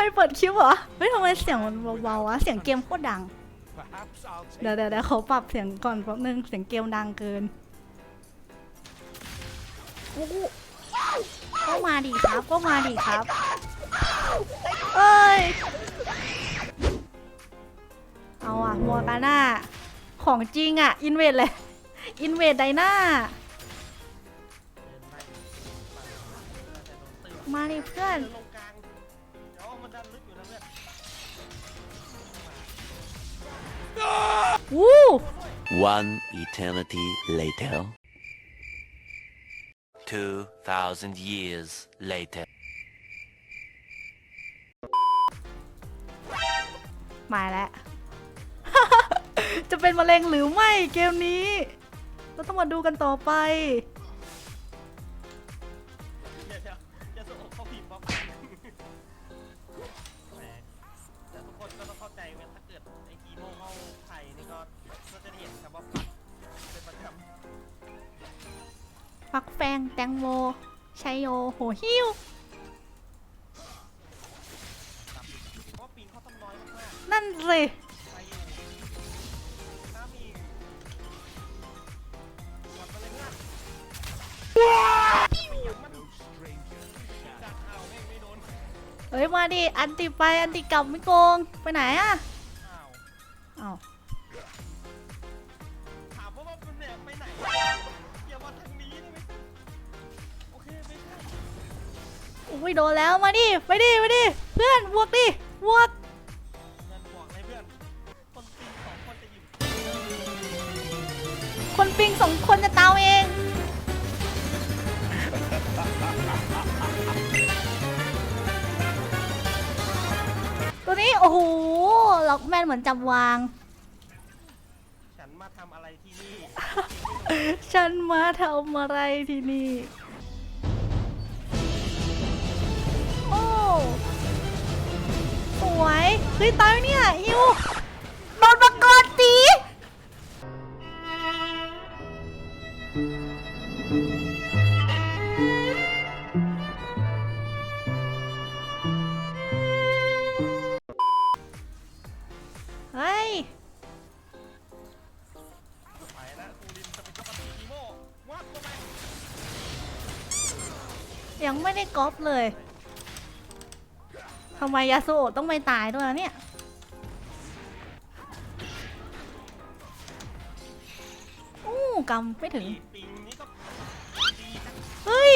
รเปิดคลิปเหรอ เฮ้ยทำไมเสียงมันเบาๆวะ เสียงเกมโคตรดัง เดี๋ยวเดี๋ยวเดี๋ยวเขาปรับเสียงก่อนแป๊บนึง เสียงเกมดังเกินโอ้ก็มาดีครับก็มาดีครับ เอ้ย เอาอะมัวกาน่าของจริงอะอินเวดเลย อินเวดไดน่ามาดิเพื่อน วู้ One eternity later. Two thousand years later. มาแล้ว จะเป็นมะเร็งหรือไม่เกมนี้ เราต้องมาดูกันต่อไป ก็จะเห็นคำว่าปักเป็นประจำฟักแฟงแตงโมชัยโยโหหิวเพราะว่าปีนเขาต้องน้อยมากนั่นสิๆไปอยู่ถ้ามีกดมาเลยเพื่อนไม่ยังมัน no stranger. จัดเอาแม่งไม่โดนเฮ้ยมาดิอันติไปอันติกลับไม่โกงไปไหนอะ อุ้ยโดนแล้วมาดิไปดิไปดิเพื่อนบวกดิบวกเงินบวกเลยเพื่อน คนปีนสองคนจะหยิบคนปิงสองคนจะตามเองตัวนี้โอ้โหล็อกแมนเหมือนจับวาง ฉันมาทำอะไรที่นี่ ฉันมาทำอะไรที่นี่ สวยเฮ้ยตายแล้วเนี่ยฮิวโดนมังกรตีเฮ้ยไปแล้วครูดินจะเป็นเจ้าปฏิกิโมวัดลงไปยังไม่ได้ก๊อปเลย ทำไมยาสูโอะต้องไม่ตายด้วยล่ะเนี่ย อู้กำไม่ถึง ปิงนี่ก็เฮ้ย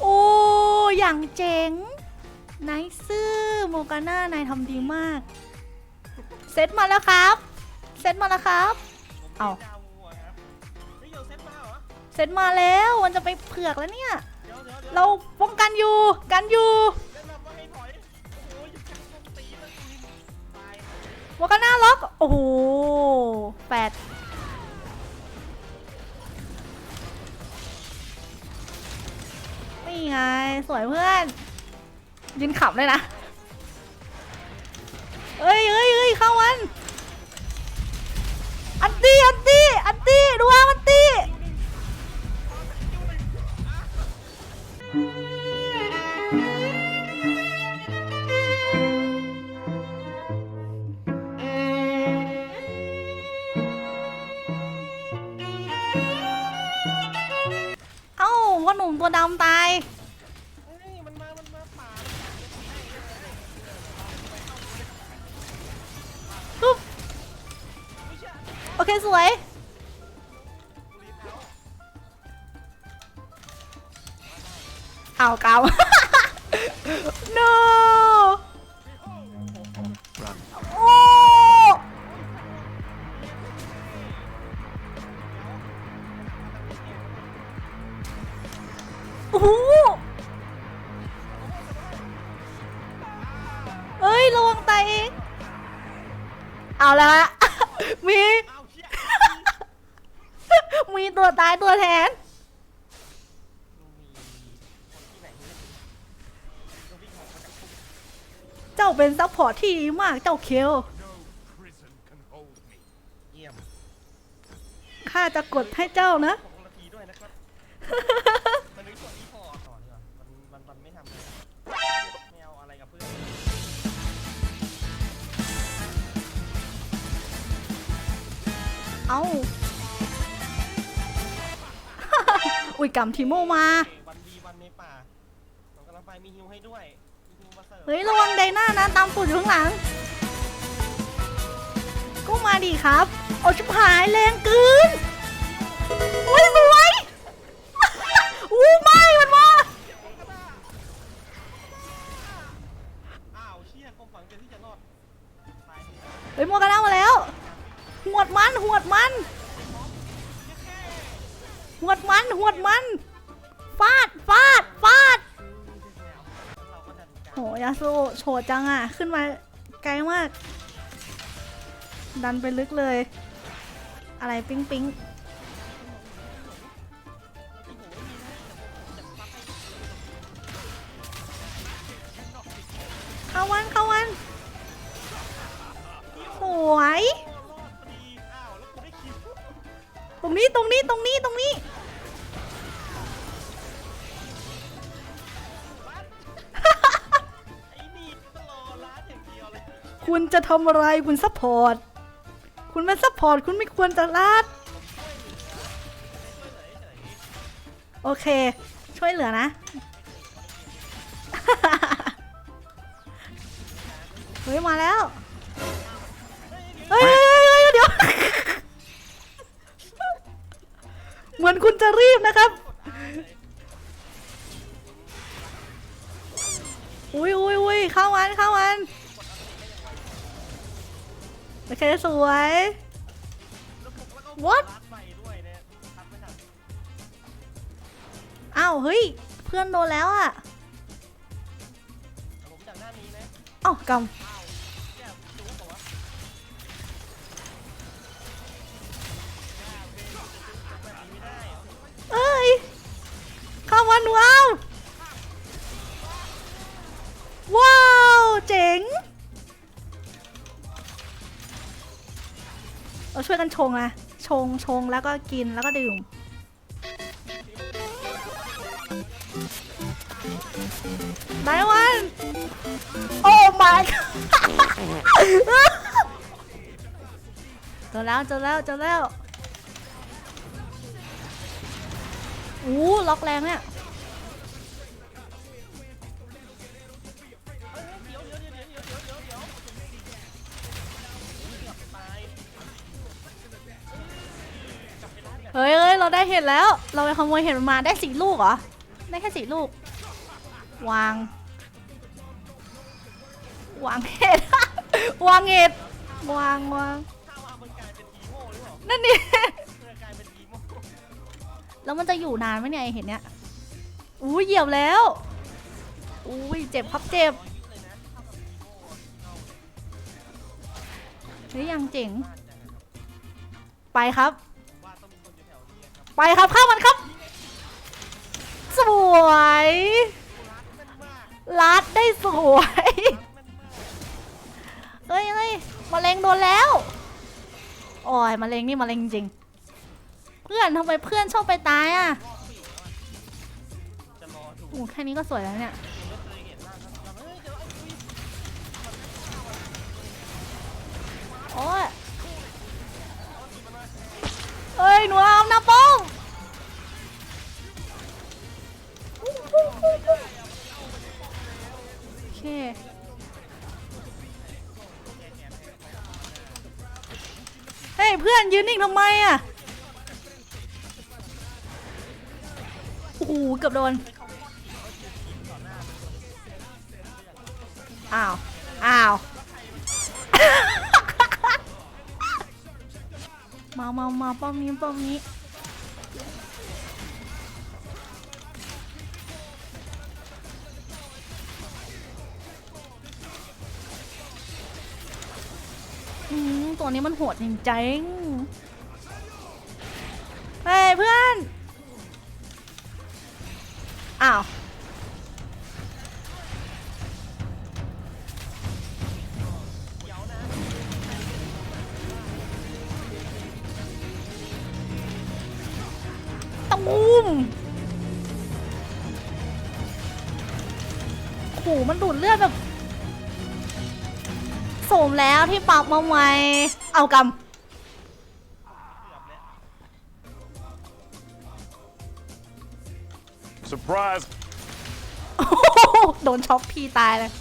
โอ้อย่างเจ๋งนายซื่อโมกาน่านายทำดีมาก เซตมาแล้วครับ เซตมาแล้วครับ ผมเอาไม่ดาววัวครับเฮ้ยเดี๋ยวเซ็ตมาเหรอเซตมาแล้วมันจะไปเผือกแล้วเนี่ย เดี๋ยวเดี๋ยวเดี๋ยวเรา กันอยู่กันอยู่แนะนำว่าให้ถอยโอ้โหหยุดจังต้องตีแล้วครูดินตายโมกาน่าล็อก โอ้โห เคสวย เอาเกา no โอ้โอ้โหเอ้ยระวังตายเอง เอาแล้วฮะ มี ตัวตายตัวแทนเจ้าเป็นซัพพอร์ตที่ดีมากเจ้าเคียวข้าจะกดให้เจ้านะเอา อะไรกับเพื่อนเอ้าอุ้ยกำทีโมมา วันวีวันในป่าผมกำลังไปมีฮิวให้ด้วยมีฮิวมาเสิร์ฟเฮ้ยระวังไดหน้านะตามตูดอยู่ข้างหลังก็มาดีครับโอ้ชิบหายแรงเกินอุ้ยสวยอู้ไม่มันมาอ้าวเชี่ยความฝันเกินที่จะรอดตายทีเฮ้ยโมกันเอามาแล้ว หวดมันหวดมัน หวดมันหวดมัน ฟาดฟาดฟาดโหยาสูโฉดจังอะ ขึ้นมาไกลมาก ดันไปลึกเลย อะไรปิ๊งปิ๊ง คุณจะทำอะไรคุณซัพพอร์ต คุณเป็นซัพพอร์ต คุณไม่ควรจะลาดโอเค ช่วยเหลือนะ เฮ้ย มาแล้ว เฮ้ยเดี๋ยว เหมือนคุณจะรีบนะครับอุ้ยอุ้ยอุ้ยเข้าวันเข้าวัน โอเคสวย What อ้าวเฮ้ย เพื่อนโดนแล้วอะอ้าวกำเอ้ยข้าวันว้าว ว้าว เจ๋ง เราช่วยกันชงนะชงชงแล้วก็กินแล้วก็ดื่ม ไดวัน โอ้ my เจอแล้วเจอแล้วเจอแล้ว อู้ล็อกแรงเนี่ย เฮ้ยเฮ้ยเราได้เห็ดแล้ว เราไปขโมยเห็ดมันมาได้สี่ลูกเหรอ ได้แค่สี่ลูก วาง วางเห็ด วางเห็ด วางวางนั่นนี่แล้วมันจะอยู่นานไหมเนี่ยไอเห็ดเนี้ยอู้เหยียบแล้ว อุ้ยเจ็บครับเจ็บเลยนะเท่ากับอีโม่เข้าเลยเฮ้ยยังเจ๋ง ไปครับ ไปครับข้ามันครับ สวยลัดได้สวยเอ้ยเอ้ยมาเลงโดนแล้วโอ้ยมาเลงนี่มาเลงจริง เพื่อนทำไมเพื่อนชอบไปตายอะโอ้แค่นี้ก็สวยแล้วเนี่ยโอ้ยเอ้ยหนูเยืนนนิ่งทำไมอะโอ้โหเกือบโดน อ้าว อ้าว มามามาป้อมนี้ป้อมนี้ ตัวนี้มันโหดจริงๆเฮ้ยเพื่อน อ้าวเดี๋ยวนะตูมโหมันดูดเลือดแบบ สมแล้วที่ปรับมาใหม่ เอากเกือบแล้ว Surprise! ำโอ้โหโดนช็อปพี่ตายเลย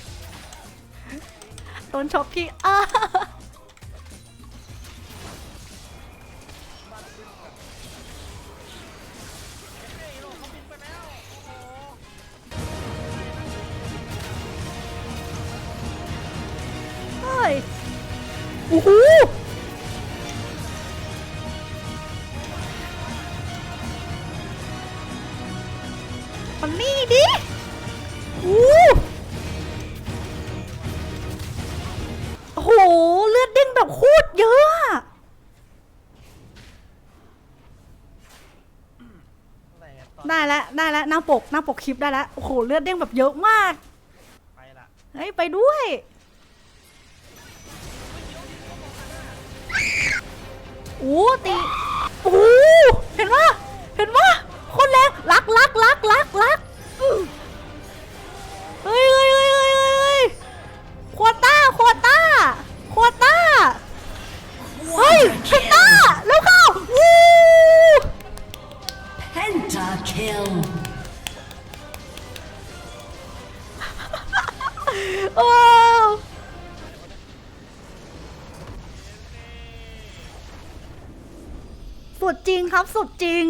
โดนช็อปพี่อ้า อ้โหมันนี่ดิอู้โอ้โห เลือดเด้งแบบโคตรเยอะอะอะไรอะตอนได้แล้วได้แล้วหน้าปกหน้าปกคลิปได้แล้วโอ้โห เลือดเด้งแบบเยอะมาก ไปละ เฮ้ย ไปด้วย โอ้ตีโอ้เห็นปะเห็นปะคนแรงลักลักลักลักลักอื้อเฮ้ยเฮ้ยเฮ้ยเฮ้ยเฮ้ยเฮ้ยโควต้าโควต้าโควต้าเฮ้ยเพนต้าแล้วเข้าวู้ Pentakill. โอ้ สุดจริงครับ สุดจริง